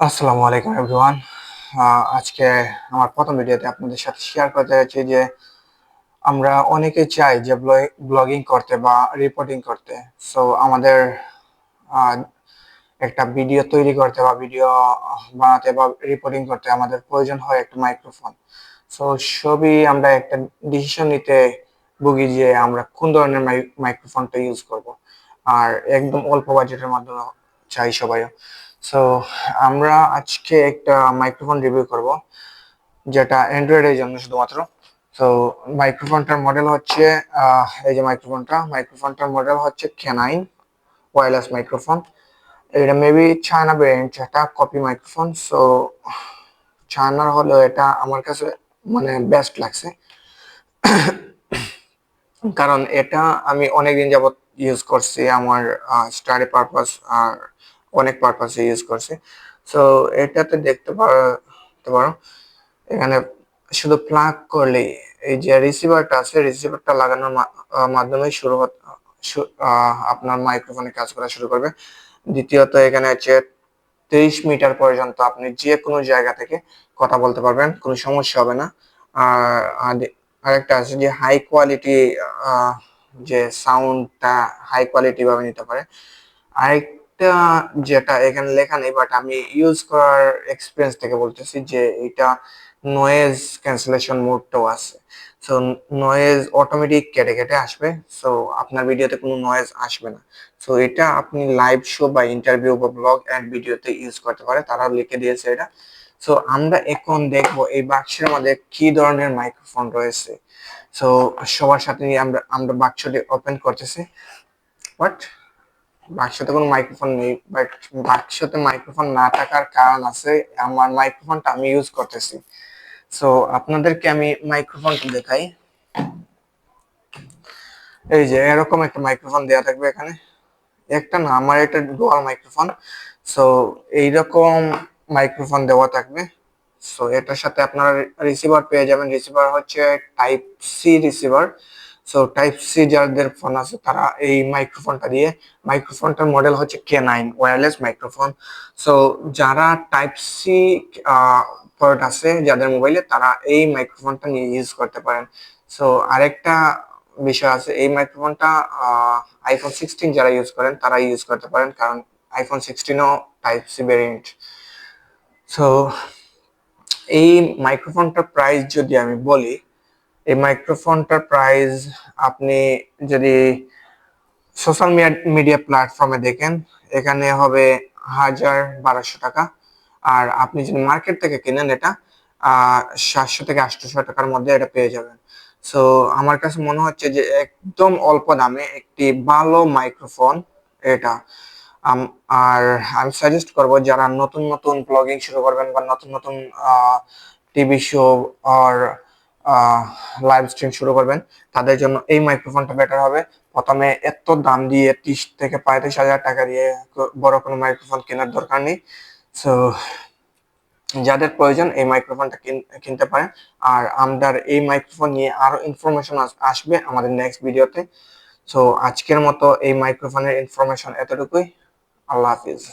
আসসালামু আলাইকুম এভরিওয়ান আজকে আমার প্রথম ভিডিওতে আপনাদের সাথে শেয়ার করতে যাচ্ছি যে আমরা অনেকে চাই যে ব্লগিং করতে বা রিপোর্টিং করতে। সো আমাদের একটা ভিডিও তৈরি করতে বা ভিডিও বানাতে বা রিপোর্টিং করতে আমাদের প্রয়োজন হয় একটা মাইক্রোফোন সো সবই আমরা একটা ডিসিশন নিতে ভুগি যে আমরা কোন ধরনের মাইক্রোফোনটা ইউজ করব। আর একদম অল্প বাজেটের মাধ্যমে চাই সবাই। সো আমরা আজকে একটা মাইক্রোফোন রিভিউ করব, যেটা অ্যান্ড্রয়েডের জন্য শুধুমাত্র। সো মাইক্রোফোনটার মডেল হচ্ছে এই যে মাইক্রোফোনটা মাইক্রোফোনটার মডেল হচ্ছে কেনাইন ওয়্যারলেস মাইক্রোফোন এটা মেবি চায়না ব্র্যান্ড একটা কপি মাইক্রোফোন সো চায়নার হলেও এটা আমার কাছে মানে বেস্ট লাগছে। কারণ এটা আমি অনেকদিন যাবত ইউজ করছি, আমার স্টাডি পারপাস আর অনেক পারপাসে ইউজ করছি। সো এটাতে দেখতে পারো, এখানে শুধু প্লাগ করলেই, এই যে রিসিভারটা আছে রিসিভারটা লাগানোর মাধ্যমে শুরু আপনার মাইক্রোফোনে কাজ করা শুরু করবে। দ্বিতীয়ত, এখানে হচ্ছে তেইশ মিটার পর্যন্ত আপনি যে কোনো জায়গা থেকে কথা বলতে পারবেন, কোনো সমস্যা হবে না। আর আরেকটা আছে যে হাই কোয়ালিটি যে সাউন্ডটা হাই কোয়ালিটি ভাবে নিতে পারে। আরেকটা যেটা এখানে লেখা নেই বাট আমি ইউজ করার এক্সপিরিয়েন্স থেকে বলতেছি যে এটা নয়েজ ক্যান্সেলেশন মোডটাও আছে। সো নয়েজ অটোমেটিক কেটে কেটে আসবে সো আপনার ভিডিওতে কোনো নয়েজ আসবে না। সো এটা আপনি লাইভ শো বা ইন্টারভিউ বা ব্লগ অ্যান্ড ভিডিওতে ইউজ করতে পারে, তারা লিখে দিয়েছে এটা। সো আমরা এখন দেখব এই বাক্সের মধ্যে কি ধরনের মাইক্রোফোন রয়েছে। সো সবার সাথে নিয়ে আমরা আমরা বাক্সটি ওপেন করতেছি। বাট বাক্সতে কোনো মাইক্রোফোন নেই। বাট বাক্সতে মাইক্রোফোন না থাকার কারণ আছে, আমার মাইক্রোফোনটা আমি ইউজ করতেছি। সো আপনাদেরকে আমি মাইক্রোফোনটা দেখাই। এই যে, এরকম একটা মাইক্রোফোন দেওয়া থাকবে এখানে। একটা না, আমার একটা ডুয়াল মাইক্রোফোন সো এইরকম মাইক্রোফোন দেওয়া থাকবে। সো এটার সাথে আপনারা রিসিভার পেয়ে যাবেন। রিসিভার হচ্ছে type C receiver so type C যাদের ফোন আছে, তারা এই মাইক্রোফোনটা দিয়ে মাইক্রোফোনটার মডেল হচ্ছে K nine wireless microphone so যারা টাইপ সি পোর্ট আছে যাদের মোবাইলে তারা এই মাইক্রোফোনটা নিয়ে ইউজ করতে পারেন। সো আরেকটা বিষয় আছে, এই মাইক্রোফোনটা আইফোন সিক্সটিন যারা ইউজ করেন তারা ইউজ করতে পারেন। কারণ আইফোন সিক্সটিনও টাইপ সি ভেরিয়েন্ট সো এই মাইক্রোফোনটার প্রাইস যদি আমি বলি, এই মাইক্রোফোনটার প্রাইস আপনি যদি সোশ্যাল মিডিয়া প্ল্যাটফর্মে দেখেন, এখানে হবে হাজার বারোশো টাকা। আর আপনি যদি মার্কেট থেকে কিনেন এটা সাতশো থেকে আটশোশো টাকার মধ্যে এটা পেয়ে যাবেন। সো আমার কাছে মনে হচ্ছে যে একদম অল্প দামে একটি ভালো মাইক্রোফোন এটা। আর আমি সাজেস্ট করব যারা নতুন নতুন ব্লগিং শুরু করবেন বা নতুন নতুন টিভি শো আর লাইভ স্ট্রিম শুরু করবেন, তাদের জন্য এই মাইক্রোফোনটা বেটার হবে। প্রথমে এত দাম দিয়ে ত্রিশ থেকে পঁয়ত্রিশ হাজার টাকা দিয়ে বড় কোনো মাইক্রোফোন কেনার দরকার নেই। সো যাদের প্রয়োজন এই মাইক্রোফোনটা কিনতে পারেন। আর আমাদের এই মাইক্রোফোন নিয়ে আরও ইনফরমেশন আসবে আমাদের নেক্সট ভিডিওতে সো আজকের মতো এই মাইক্রোফোনের ইনফরমেশন এতটুকুই। আল্লাহ হাফিজ